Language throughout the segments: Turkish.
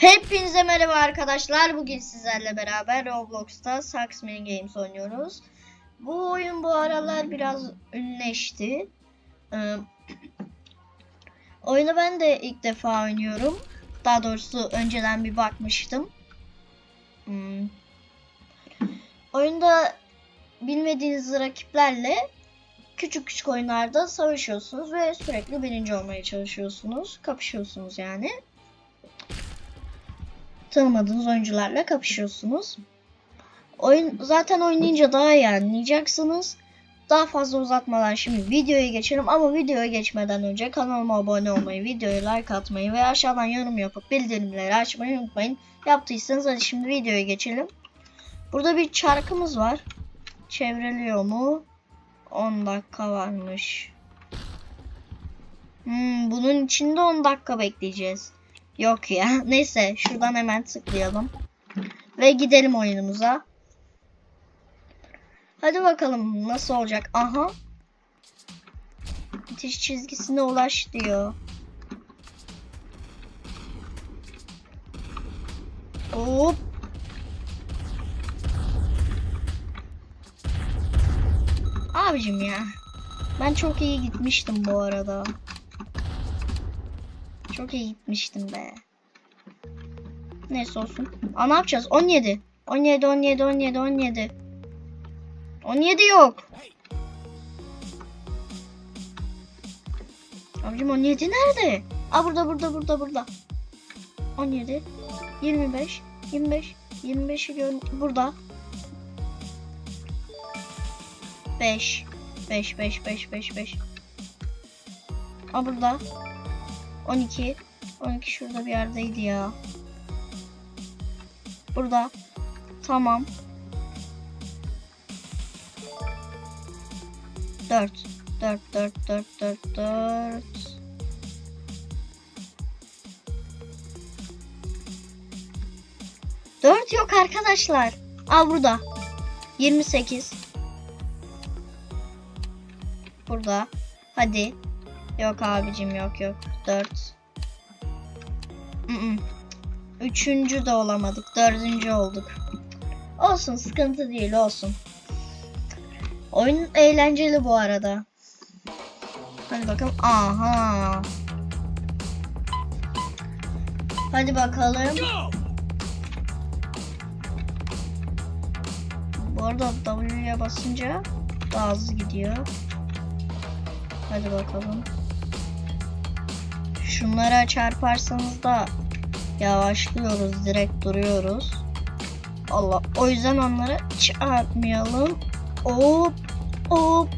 Hepinize merhaba arkadaşlar. Bugün sizlerle beraber Roblox'ta Saxman Games oynuyoruz. Bu oyun bu aralar biraz ünleşti. Oyunu ben de ilk defa oynuyorum. Daha doğrusu önceden bir bakmıştım. Hmm. Oyunda bilmediğiniz rakiplerle küçük küçük oyunlarda savaşıyorsunuz ve sürekli birinci olmaya çalışıyorsunuz. Kapışıyorsunuz yani tanımadığınız oyuncularla kapışıyorsunuz. Oyun zaten oynayınca daha iyi anlayacaksınız. Daha fazla uzatmadan şimdi videoya geçelim ama videoya geçmeden önce kanalıma abone olmayı, videoya like atmayı ve aşağıdan yorum yapıp bildirimleri açmayı unutmayın. Yaptıysanız hadi şimdi videoya geçelim. Burada bir çarkımız var. Çevriliyor mu? 10 dakika varmış. Hmm, bunun içinde 10 dakika bekleyeceğiz. Yok ya. Neyse şuradan hemen tıklayalım. Ve gidelim oyunumuza. Hadi bakalım nasıl olacak. Aha. Bitiş çizgisine ulaş diyor. Hop. Abicim ya. Ben çok iyi gitmiştim bu arada. Çok iyi gitmiştim be. Neyse olsun. Aa ne yapacağız? 17. 17, 17, 17, 17. 17 yok. Abicim 17 nerede? Aa burada, burada, burada, burada. 17, 25, 25, 25'i gör burada. 5, 5, 5, 5, 5, 5. Aa burada. 12. 12 şurada bir yerdeydi ya. Burada. Tamam. 4. 4 4 4 4 4. Dört yok arkadaşlar. Al burada. 28. Burada. Hadi. Yok abicim yok yok. 4. Üçüncü de olamadık. Dördüncü olduk. Olsun sıkıntı değil olsun. Oyun eğlenceli bu arada. Hadi bakalım. Aha. Hadi bakalım. Bu arada W'ye basınca daha hızlı gidiyor. Hadi bakalım. Şunlara çarparsanız da yavaşlıyoruz. Direkt duruyoruz. Allah. O yüzden onlara çarpmayalım. Hop. Hop.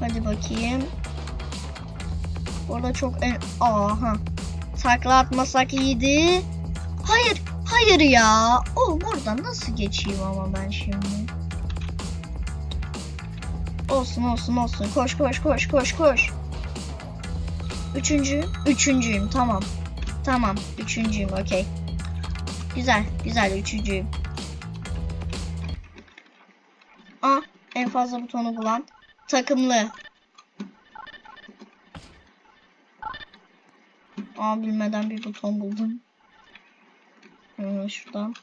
Hadi bakayım. Orada çok en... Aha. Takla atmasak iyiydi. Hayır. Hayır ya. O buradan nasıl geçeyim ama ben şimdi. Olsun olsun olsun. Koş koş koş koş koş. Üçüncü. Üçüncüyüm. Tamam. Tamam. Üçüncüyüm. Okey. Güzel. Güzel. Üçüncüyüm. Aa. En fazla butonu bulan. Takımlı. Aa bilmeden bir buton buldum. Ee, şuradan.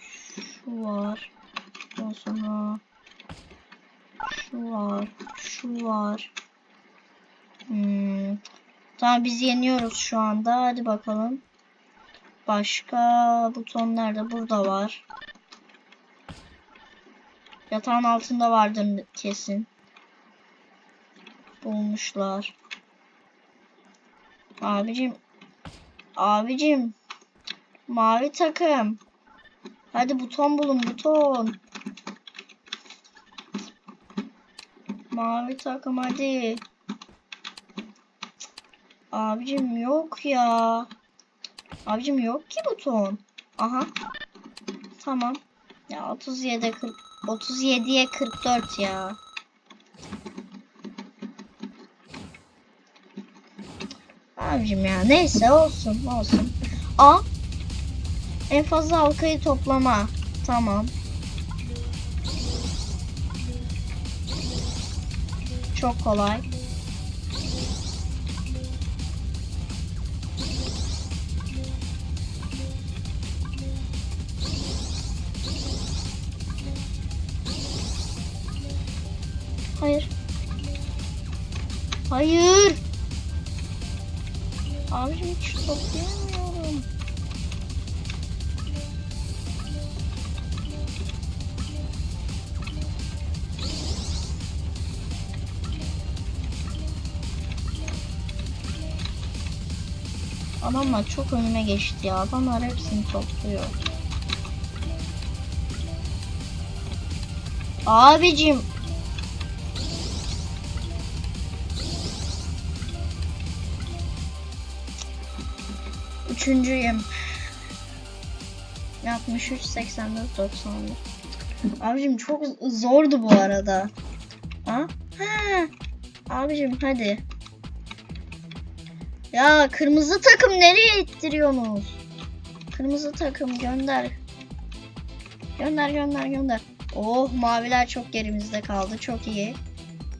Şu var. Ondan sonra şu var. Şu var. Hmm. Tamam biz yeniyoruz şu anda. Hadi bakalım. Başka buton nerede? Burada var. Yatağın altında vardır kesin. Bulmuşlar. Abicim. Abicim. Mavi takım. Hadi buton bulun buton. Mavi takım hadi. Abicim yok ya. Abicim yok ki buton. Aha. Tamam. Ya 37 40 37'ye 44 ya. Abicim ya neyse olsun olsun. A en fazla halkayı toplama. Tamam. Çok kolay. Hayır. Abicim hiç toplayamıyorum. Adamlar çok önüme geçti ya. Adamlar hepsini topluyor. Abicim. Üçüncüyüm. 63, 84, 91. Abicim çok zordu bu arada. Ha? Ha. Abicim hadi. Ya kırmızı takım nereye ittiriyorsunuz? Kırmızı takım gönder. Gönder gönder gönder. Oh maviler çok gerimizde kaldı. Çok iyi.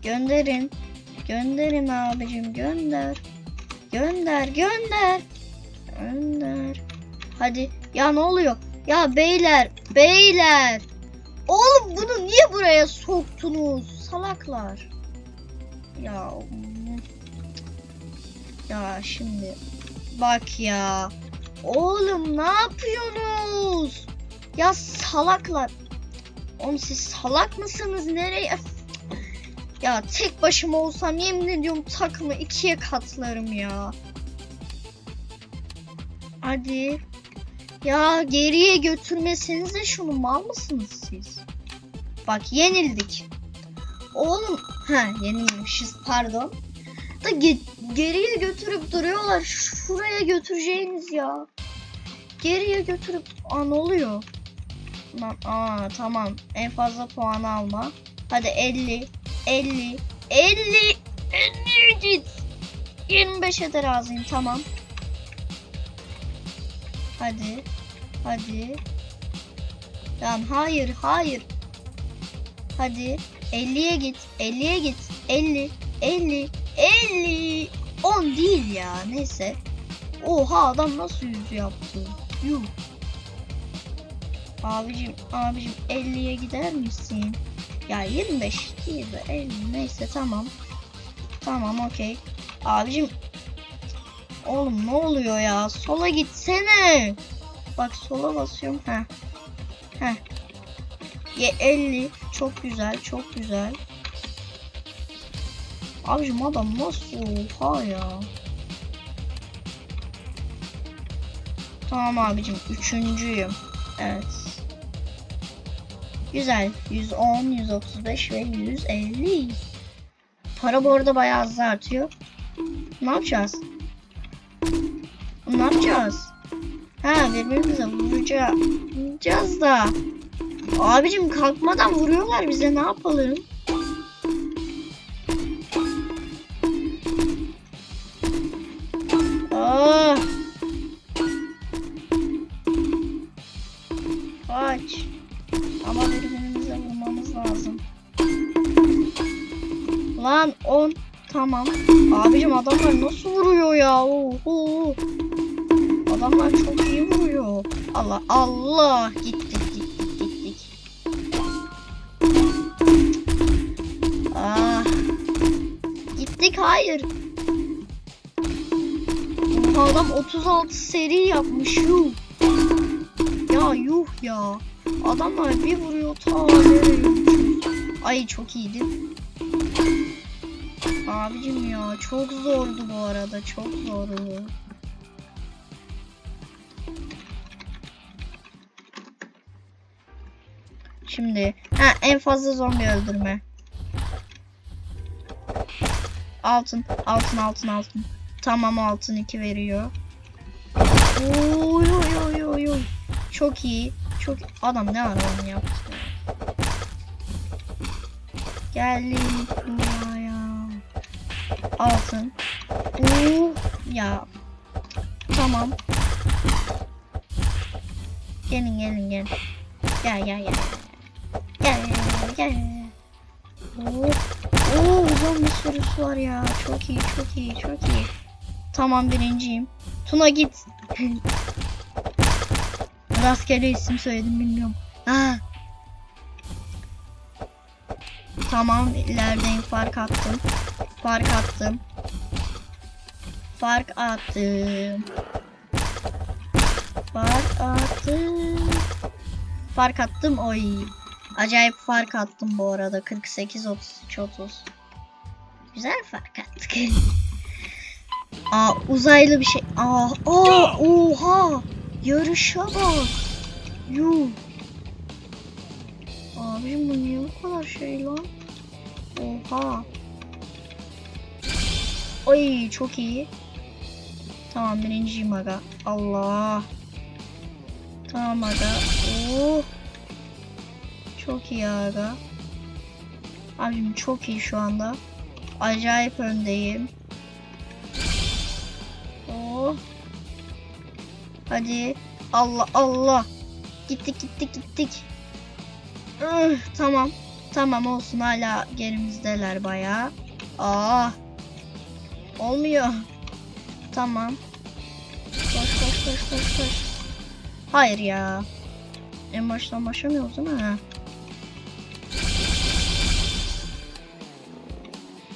Gönderin. Gönderin abicim gönder. Gönder gönder. Gönder. Hadi. Ya ne oluyor? Ya beyler. Beyler. Oğlum bunu niye buraya soktunuz? Salaklar. Ya. Ya şimdi. Bak ya. Oğlum ne yapıyorsunuz? Ya salaklar. Oğlum siz salak mısınız? Nereye? Ya tek başıma olsam yemin ediyorum takımı ikiye katlarım ya. Hadi. Ya geriye götürmesenize şunu mal mısınız siz? Bak yenildik. Oğlum ha yenilmişiz pardon. Da ge- geriye götürüp duruyorlar. Şuraya götüreceğiniz ya. Geriye götürüp aa ne oluyor? Lan aa tamam. En fazla puan alma. Hadi 50 50 50 50 git. 25'e de razıyım tamam. Hadi. Hadi. Lan hayır hayır. Hadi. 50'ye git. 50'ye git. 50 50 50 10 değil ya neyse. Oha adam nasıl yüz yaptı? Yuh. Abicim abicim 50'ye gider misin? Ya 25 değil de 50 neyse tamam. Tamam okey. Abicim Oğlum ne oluyor ya? Sola gitsene. Bak sola basıyorum. Heh. Heh. Ye 50. Çok güzel. Çok güzel. Abicim adam nasıl? Oha ya. Tamam abicim. Üçüncüyüm. Evet. Güzel. 110, 135 ve 150. Para bu arada bayağı hızlı artıyor. Ne yapacağız? Ne yapacağız? Ha birbirimize vuracağız. Da. Abicim kalkmadan vuruyorlar bize ne yapalım? Aa. Kaç. Ama birbirimize vurmamız lazım. Lan 10. Tamam. Abicim adamlar nasıl vuruyor ya? Oho. Adamlar çok iyi vuruyor. Allah Allah. Gittik gittik gittik. Ah. Gittik hayır. Oha, adam 36 seri yapmış yuh. Ya yuh ya. Adamlar bir vuruyor ta. Ay çok iyiydi. Abicim ya çok zordu bu arada çok zordu. Şimdi ha en fazla zombi öldürme. Altın altın altın altın. Tamam altın 2 veriyor. Oy oy oy oy oy. Çok iyi. Çok adam ne var onu yaptı. Geldim buraya. Altın. Oo, ya. Tamam. Gelin gelin gelin. Gel gel gel. Gel gel. Oo. Oo zombi sürüsü var ya. Çok iyi çok iyi çok iyi. Tamam birinciyim. Tuna git. Rastgele isim söyledim bilmiyorum. Ha. Tamam ilerideyim fark attım. Fark attım. Fark attım. Fark attım. Fark attım oy. Acayip fark attım bu arada. 48 33 30. Güzel fark attık. Aa uzaylı bir şey. Aa, aa oha. Yarışa bak. Yuh. Abim bu niye bu kadar şey lan? Oha. Oy çok iyi. Tamam birinciyim aga. Allah. Tamam aga. Oh. Çok iyi aga. Abim çok iyi şu anda. Acayip öndeyim. Oh. Hadi. Allah Allah. Gittik gittik gittik. Üh, tamam. Tamam olsun hala gerimizdeler bayağı. Aa. Olmuyor. Tamam. Koş koş koş koş koş. Hayır ya. En baştan başlamıyoruz değil mi?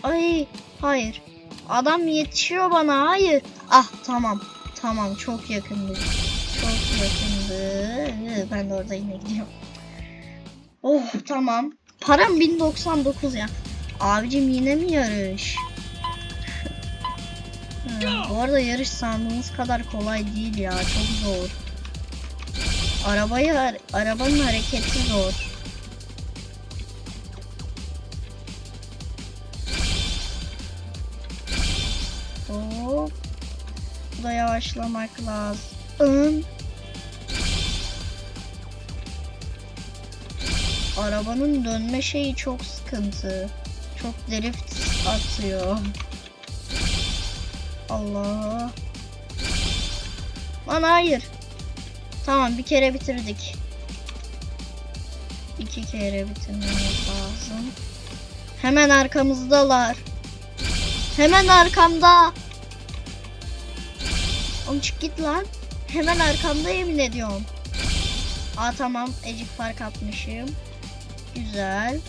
Ay hayır. Adam yetişiyor bana hayır. Ah tamam. Tamam çok yakındı. Çok yakındı. Ben de orada yine gidiyorum. Oh tamam. Param 1099 ya. Abicim yine mi yarış? Hı, bu arada yarış sandığınız kadar kolay değil ya. Çok zor. Arabayı arabanın hareketi zor. Hop. Bu da yavaşlamak lazım. Arabanın dönme şeyi çok sıkıntı. Çok drift atıyor. Allah. Lan hayır. Tamam bir kere bitirdik. İki kere bitirmemiz lazım. Hemen arkamızdalar. Hemen arkamda. Oğlum çık git lan. Hemen arkamda yemin ediyorum. Aa tamam. Ecik fark atmışım. Güzel.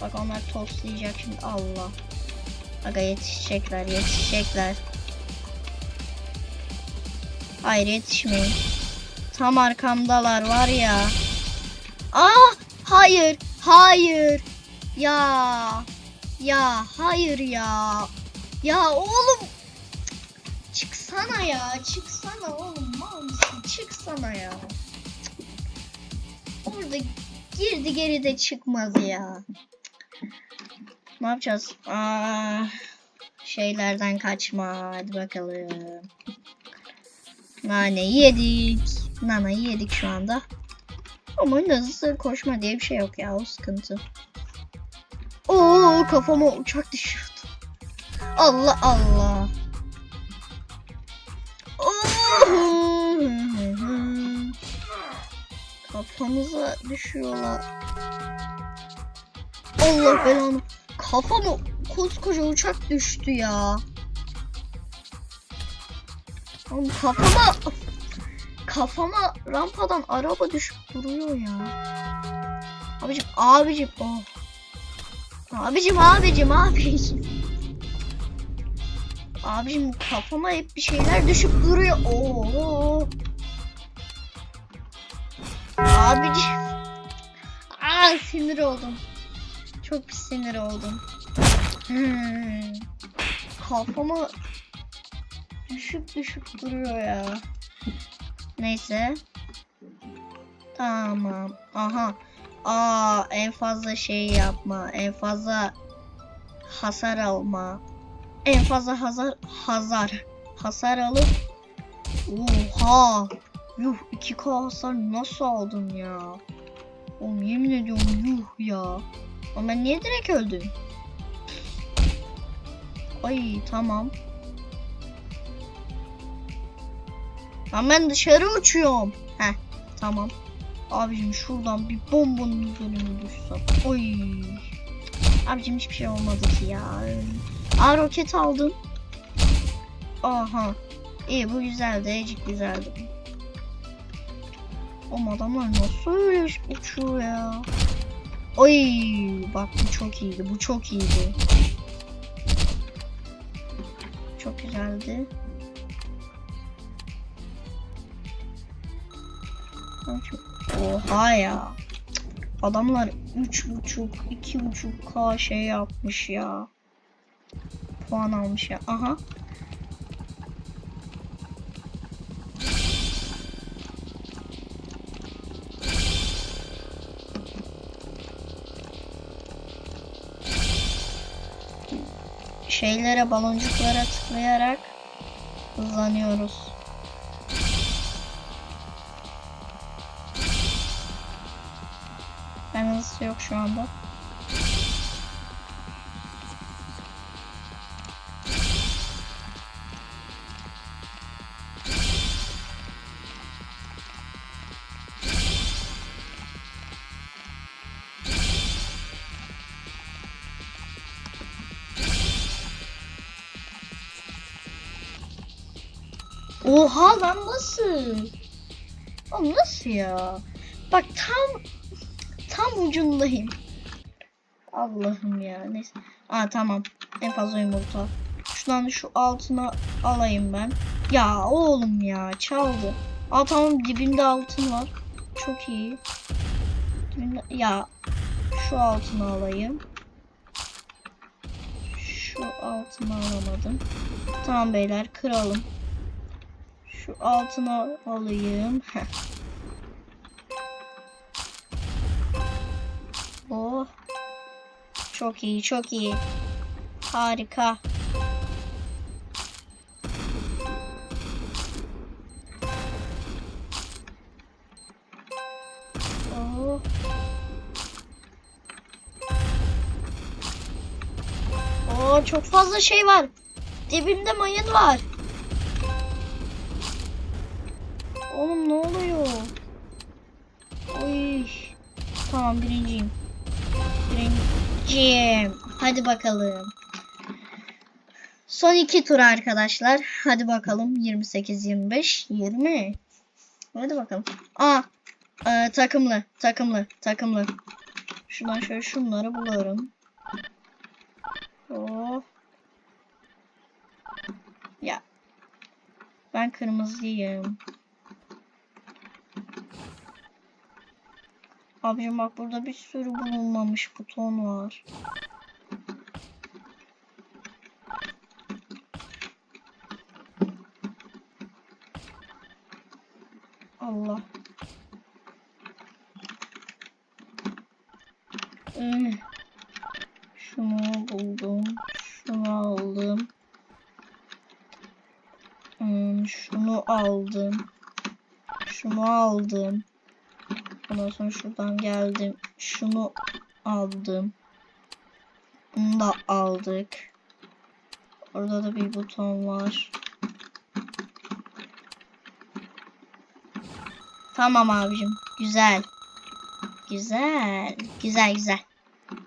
Bak onlar tostlayacak şimdi. Allah. Aga yetişecekler yetişecekler. Hayır yetişmeyin. Tam arkamdalar var ya. Aa hayır hayır. Ya ya hayır ya. Ya oğlum çıksana ya çıksana oğlum mal mısın çıksana ya. Orada girdi geri de çıkmadı ya. Ne yapacağız? Aa, şeylerden kaçma hadi bakalım. Nane yedik. Nana'yı yedik şu anda. Ama hızlı koşma diye bir şey yok ya o sıkıntı. Oo kafama uçak düşüyordu. Allah Allah. Oo. Kafamıza düşüyorlar. Allah belanı. Kafama koskoca uçak düştü ya. Oğlum kafama kafama rampadan araba düşüp duruyor ya. Abicim abicim oh. Abicim abicim abicim. Abicim kafama hep bir şeyler düşüp duruyor. Oo. Abicim. Aa sinir oldum. Çok sinir oldum. Hmm. Kafama düşüp düşüp duruyor ya. Neyse. Tamam. Aha. Aa en fazla şey yapma. En fazla hasar alma. En fazla hasar hasar hasar alıp Oha. Yuh 2k hasar nasıl aldın ya? Oğlum yemin ediyorum yuh ya. Ama ben niye direkt öldüm? Ay tamam. Lan ben dışarı uçuyorum. Heh tamam. Abicim şuradan bir bombanın üzerine düşsem. Oy. Abicim hiçbir şey olmadı ki ya. Aa roket aldım. Aha. İyi bu güzeldi. Ecik güzeldi. O adamlar nasıl öyle uçuyor ya? Oy bak bu çok iyiydi. Bu çok iyiydi. Çok güzeldi. Oha ya. Adamlar 3.5 2.5k şey yapmış ya. Puan almış ya. Aha. şeylere baloncuklara tıklayarak hızlanıyoruz. Ben hızlısı yok şu anda. Oha lan nasıl? Oğlum nasıl ya? Bak tam tam ucundayım. Allah'ım ya neyse. Aa tamam. En fazla yumurta. Şuradan şu altına alayım ben. Ya oğlum ya çaldı. Aa tamam dibinde altın var. Çok iyi. Dibinde, ya şu altını alayım. Şu altını alamadım. Tamam beyler kıralım. Şu altına alayım. Heh. Oh. Çok iyi, çok iyi. Harika. Oh. Oo, çok fazla şey var. Dibimde mayın var. Oğlum ne oluyor? Oy. Tamam birinciyim. Birinciyim. Hadi bakalım. Son iki tur arkadaşlar. Hadi bakalım. 28, 25, 20. Hadi bakalım. Aa. e, takımlı. Takımlı. Takımlı. Şuradan şöyle şunları buluyorum. Oh. Ya. Ben kırmızıyım. Abicim bak burada bir sürü bulunmamış buton var. Allah. Eh. Şunu buldum. Şunu aldım. Hmm, şunu aldım. Şunu aldım. Ondan sonra şuradan geldim. Şunu aldım. Bunu da aldık. Orada da bir buton var. Tamam abicim. Güzel. Güzel. Güzel güzel.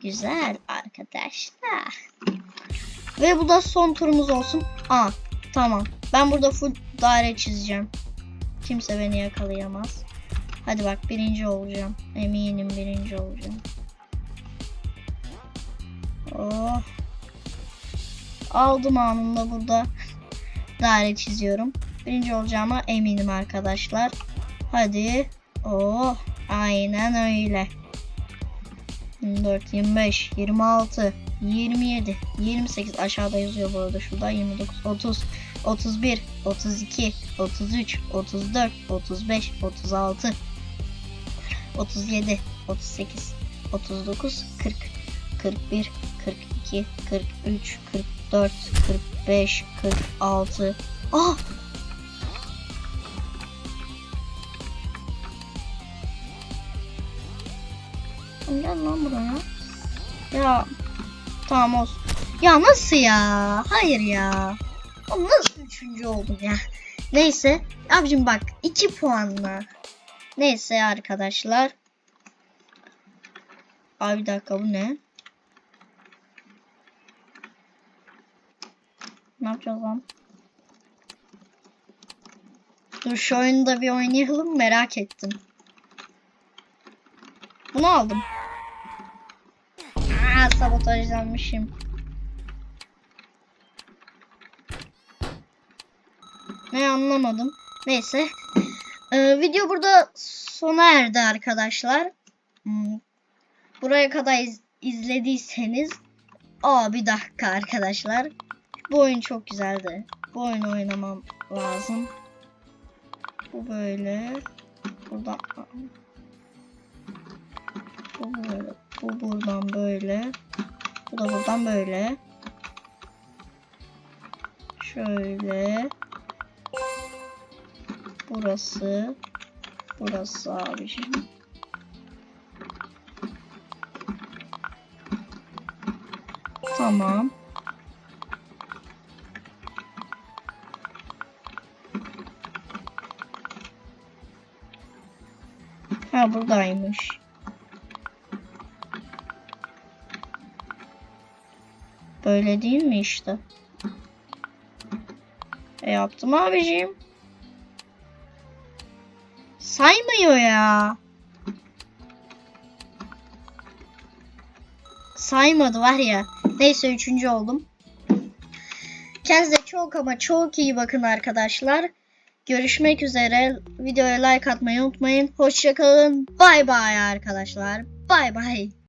Güzel arkadaşlar. Ve bu da son turumuz olsun. Aa tamam. Ben burada full daire çizeceğim. Kimse beni yakalayamaz. Hadi bak birinci olacağım. Eminim birinci olacağım. Oh. Aldım anında burada daire çiziyorum. Birinci olacağıma eminim arkadaşlar. Hadi. Oh. Aynen öyle. 24, 25, 26, 27, 28 aşağıda yazıyor bu arada şurada 29, 30, 31, 32, 33, 34, 35, 36, 37, 38, 39, 40, 41, 42, 43, 44, 45, 46. Ah! Gel lan buraya. Ya tamam olsun. Ya nasıl ya? Hayır ya. Oğlum nasıl üçüncü oldum ya? Neyse. Abicim bak iki puanla. Neyse arkadaşlar. Abi bir dakika bu ne? Ne yapacağız lan? Dur şu oyunu da bir oynayalım merak ettim. Bunu aldım. Ha sabotajlanmışım. Ne anlamadım. Neyse. Ee, video burada sona erdi arkadaşlar. Hmm. Buraya kadar iz- izlediyseniz Aa bir dakika arkadaşlar. Bu oyun çok güzeldi. Bu oyunu oynamam lazım. Bu böyle. Buradan bu böyle. Bu buradan böyle. Bu da buradan böyle. Şöyle. Burası. Burası abiciğim. Tamam. Ha buradaymış. Böyle değil mi işte? E yaptım abiciğim. Saymıyor ya. Saymadı var ya. Neyse üçüncü oldum. Kendinize çok ama çok iyi bakın arkadaşlar. Görüşmek üzere. Videoya like atmayı unutmayın. Hoşçakalın. Bay bay arkadaşlar. Bay bay.